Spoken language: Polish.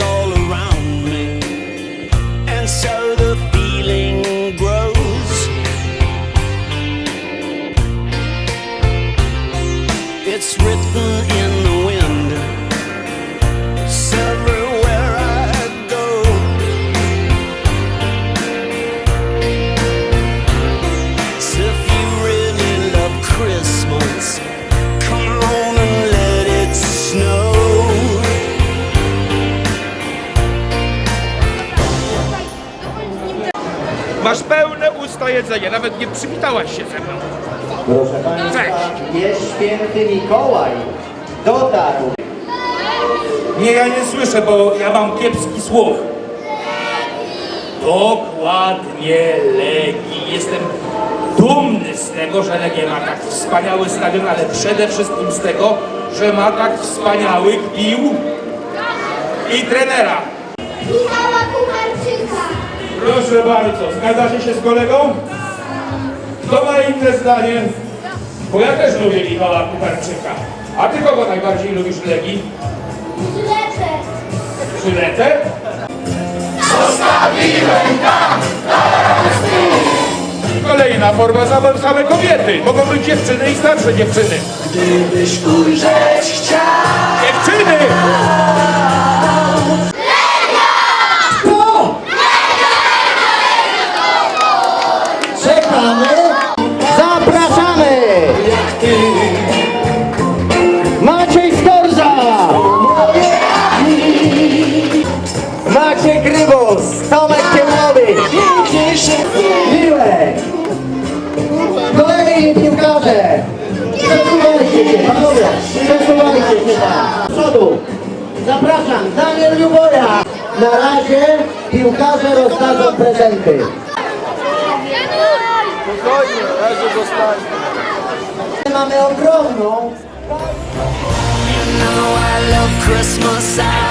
all around me, and so the feeling grows. It's written in Masz pełne usta jedzenia, nawet nie przywitałaś się ze mną. Proszę Państwa, Cześć. jest święty Mikołaj. Dotarł. Nie, ja nie słyszę, bo ja mam kiepski słuch. Dokładnie Legii. Jestem dumny z tego, że Legia ma tak wspaniały stadion, ale przede wszystkim z tego, że ma tak wspaniałych pił i trenera. Proszę bardzo, zgadzacie się z kolegą? Kto ma inne zdanie? Bo ja też lubię Michała Kucharczyka. A ty kogo najbardziej lubisz w Legii? Lecę. Żyletę? Kolejna forma zabaw same kobiety. Mogą być dziewczyny i starsze dziewczyny. Gdybyś ujrzeć chciał. Dziewczyny! Miłek. Kolejni piłkarze. Przesuwajcie się, panowie. Przesuwajcie się tam. Przodu. Zapraszam, Daniel Luboja. Na razie piłkarze rozdadzą prezenty. Mamy ogromną You know I love Christmas, I